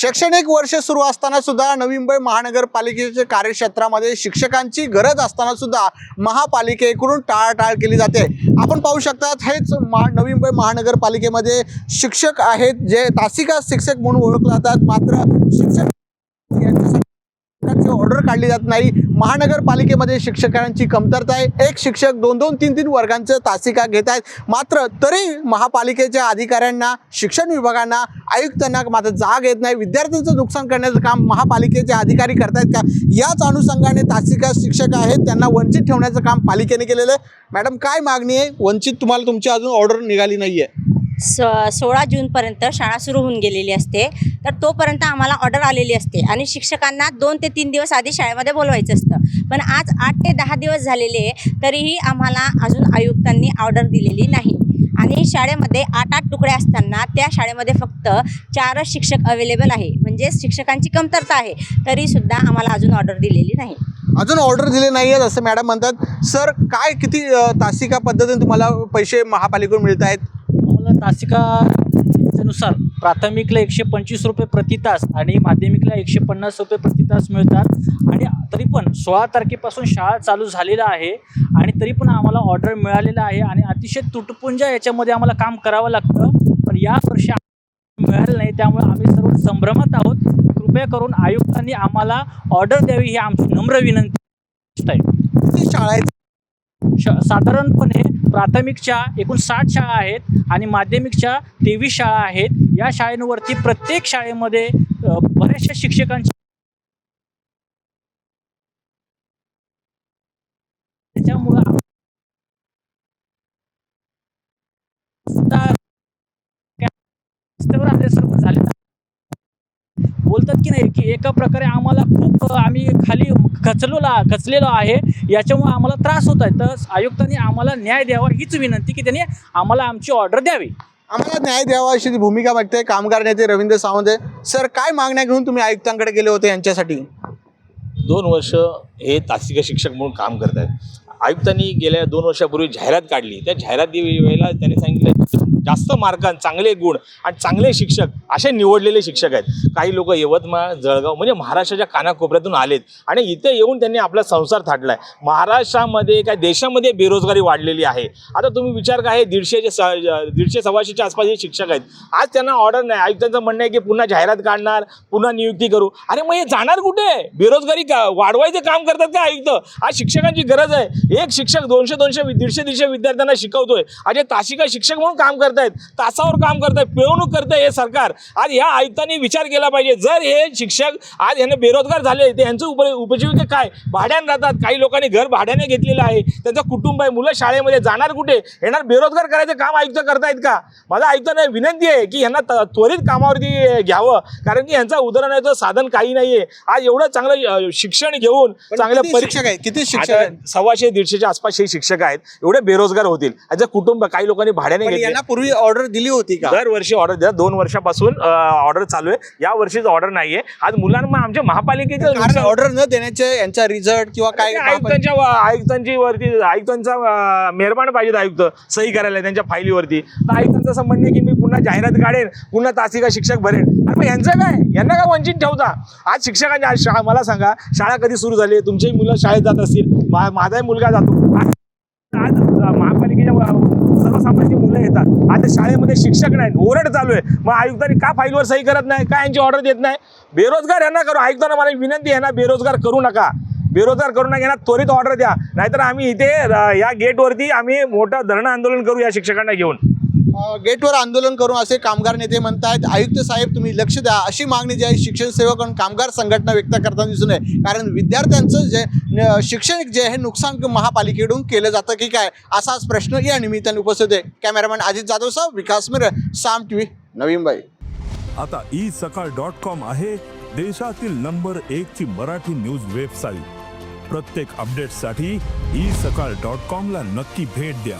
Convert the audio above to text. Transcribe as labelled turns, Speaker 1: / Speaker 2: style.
Speaker 1: शैक्षणिक वर्ष सुरू असताना सुद्धा नवी मुंबई महानगरपालिकेच्या कार्यक्षेत्रामध्ये शिक्षकांची गरज असताना सुद्धा महापालिकेकडून टाळाटाळ केली जाते. आपण पाहू शकतात हेच मा नवी मुंबई महानगरपालिकेमध्ये शिक्षक आहेत जे तासिका शिक्षक म्हणून ओळखले जातात. मात्र शिक्षक यांच्यासाठी ऑर्डर काढली जात नाही. महानगरपालिकेमध्ये शिक्षकांची कमतरता आहे. एक शिक्षक दोन दोन तीन तीन वर्गांचं तासिका घेत आहेत. मात्र तरी महापालिकेच्या अधिकाऱ्यांना शिक्षण विभागांना आयुक्तांना मात्र जाग येत नाही. विद्यार्थ्यांचं नुकसान करण्याचं काम महापालिकेचे अधिकारी करतायत का? याच अनुषंगाने तासिका शिक्षक आहेत. त्यांना वंचित ठेवण्याचं काम पालिकेने केलेलं आहे. मॅडम काय मागणी आहे? वंचित तुम्हाला तुमची अजून ऑर्डर निघाली नाही आहे
Speaker 2: स सोळा जूनपर्यंत शाळा सुरू होऊन गेलेली असते. तर तोपर्यंत आम्हाला ऑर्डर आलेली असते आणि शिक्षकांना दोन ते तीन दिवस आधी शाळेमध्ये बोलवायचं असतं. पण आज आठ ते दहा दिवस झालेले तरीही आम्हाला अजून आयुक्तांनी ऑर्डर दिलेली नाही. आणि शाळेमध्ये आठ आठ तुकडे असताना त्या शाळेमध्ये फक्त चारच शिक्षक अवेलेबल आहे. म्हणजे शिक्षकांची कमतरता आहे तरीसुद्धा आम्हाला अजून ऑर्डर दिलेली नाही.
Speaker 1: अजून ऑर्डर दिले नाही आहेत असं मॅडम म्हणतात. सर काय किती तासिका पद्धतीने तुम्हाला पैसे महापालिकेकडून मिळत आहेत
Speaker 3: तासिकानुसार प्राथमिकला एकशे पंचवीस रुपये प्रति तास आणि माध्यमिकला एकशे पन्नास रुपये प्रति तास मिळतात. आणि तरी पण सोळा तारखेपासून शाळा चालू झालेला आहे आणि तरी पण आम्हाला ऑर्डर मिळालेला आहे आणि अतिशय तुटपुंजा याच्यामध्ये आम्हाला काम करावं लागतं. पण या वर्षी मिळालं नाही त्यामुळे आम्ही सर्व संभ्रमात आहोत. कृपया करून आयुक्तांनी आम्हाला ऑर्डर द्यावी ही आमची नम्र विनंती आहे.
Speaker 1: शाळा
Speaker 3: श साधारणपणे प्राथमिकच्या एकूण साठ शाळा आहेत आणि माध्यमिकच्या तेवीस शाळा आहेत. या शाळेंवरती प्रत्येक शाळेमध्ये बऱ्याचशा शिक्षकांची त्याच्यामुळं आप- सुद्धा रस्त्यावर आल्यासारखं झालेलं आहे. बोलतात की नाही की एका प्रकारे आम्हाला खूप आम्ही खाली खचलेलो खचलेलो आहे याच्यामुळे आम्हाला त्रास होत आहे. तर आयुक्तांनी आम्हाला न्याय द्यावा हीच विनंती की त्यांनी आम्हाला आमची ऑर्डर द्यावी.
Speaker 1: आम्हाला न्याय द्यावा अशी ती भूमिका मागते कामगार नेते रवींद्र सावंत आहे. सर काय मागण्या घेऊन तुम्ही आयुक्तांकडे गेले होते यांच्यासाठी?
Speaker 4: दोन वर्ष हे तासिका शिक्षक म्हणून काम करत आहेत आयुक्तांनी गेल्या दोन वर्षापूर्वी जाहिरात काढली. त्या जाहिराती वेळेला त्यांनी सांगितलं जास्त मार्कां चांगले गुण आणि चांगले शिक्षक असे निवडलेले शिक्षक आहेत. काही लोक यवतमाळ जळगाव म्हणजे महाराष्ट्राच्या कानाकोपऱ्यातून आलेत आणि इथे येऊन त्यांनी आपला संसार थाटला आहे महाराष्ट्रामध्ये काय देशामध्ये बेरोजगारी वाढलेली आहे. आता तुम्ही विचार काय हे दीडशेचे स दीडशे सव्वाशेच्या आसपास हे शिक्षक आहेत. आज त्यांना ऑर्डर नाही. आयुक्तांचं म्हणणं आहे की पुन्हा जाहिरात काढणार पुन्हा नियुक्ती करू. अरे मग हे जाणार कुठे? बेरोजगारी का वाढवायचं काम करतात का आयुक्त? आज शिक्षकांची गरज आहे. एक शिक्षक दोनशे दोनशे दीडशे दीडशे विद्यार्थ्यांना शिकवतोय. आज हे तासिका शिक्षक म्हणून काम करतायत. तासावर काम करतायत पिळवणूक करतंय हे सरकार. आज ह्या आयुक्तांनी विचार केला पाहिजे. जर हे शिक्षक आज ह्याने बेरोजगार झाले ते यांचं उप उपजीविका काय? भाड्यानं राहतात. काही लोकांनी घर भाड्याने घेतलेलं आहे. त्यांचं कुटुंब आहे. मुलं शाळेमध्ये जाणार कुठे? येणार बेरोजगार करायचं काम आयुक्त करतायत का? माझा आयुक्तांना विनंती आहे की यांना त्वरित कामावरती घ्यावं. कारण की यांचा उदाहरणाचं साधन काही नाहीये. आज एवढं चांगलं शिक्षण घेऊन चांगल्या
Speaker 1: किती
Speaker 4: परी-
Speaker 1: शिक्षक आहेत किती शिक्षक
Speaker 4: सव्वाशे दीडशेच्या आसपास हे शिक्षक आहेत एवढे बेरोजगार होतील. आज कुटुंब काही लोकांनी भाड्याने घेतले.
Speaker 1: यांना पूर्वी ऑर्डर दिली होती का?
Speaker 4: दरवर्षी ऑर्डर द्या दोन वर्षापासून ऑर्डर चालू आहे. या वर्षीच ऑर्डर नाहीये. आज मुलांना आमच्या महापालिकेचं
Speaker 1: कारण
Speaker 4: नुकसान-
Speaker 1: ऑर्डर न देण्याचे यांचा रिझल्ट किंवा काय
Speaker 4: आयुक्तांच्या आयुक्तांची वरती आयुक्तांचा मेहरबान पाहिजेत आयुक्त सही करायला त्यांच्या फाईलीवरती. तर आयुक्तांचं आहे की मी पुन्हा जाहिरात काढेन पुन्हा तासिका शिक्षक भरेन. अरे मग यांचं काय? यांना काय वंचित ठेवता? आज शिक्षकांच्या आज शा मला सांगा शाळा कधी सुरू झाली? तुमचीही मुलं शाळेत जात असतील. माझाही मुलगा जातो. आज महापालिकेच्या सर्वसामान्य मुलं येतात. आता शाळेमध्ये शिक्षक नाहीत ओरड चालू आहे. मग आयुक्तांनी का फाईलवर सही करत नाही का यांची ऑर्डर देत नाही? बेरोजगार यांना करू. आयुक्तांना मला विनंती आहे ना बेरोजगार करू नका. बेरोजगार करू नका यांना त्वरित ऑर्डर द्या. नाहीतर आम्ही इथे या गेटवरती आम्ही मोठं धरणं आंदोलन करू या शिक्षकांना घेऊन.
Speaker 1: गेटवर आंदोलन करून असे कामगार नेते म्हणतायत आयुक्त साहेब तुम्ही लक्ष द्या. अशी मागणी जी आहे शिक्षण सेवक आणि कामगार संघटना व्यक्त करताना दिसून आहे. कारण विद्यार्थ्यांचं जे शिक्षण जे आहे नुकसान महापालिकेकडून केलं जातं की काय? असाच प्रश्न या निमित्ताने उपस्थित आहे. कॅमेरामॅन अजित जाधव साहेब विकास मिर साम टी व्ही नवीन बाई.
Speaker 5: आता ई सकाळ डॉट कॉम आहे देशातील नंबर एक ची मराठी न्यूज वेबसाईट. प्रत्येक अपडेटसाठी ई सकाळ डॉट कॉम ला नक्की भेट द्या.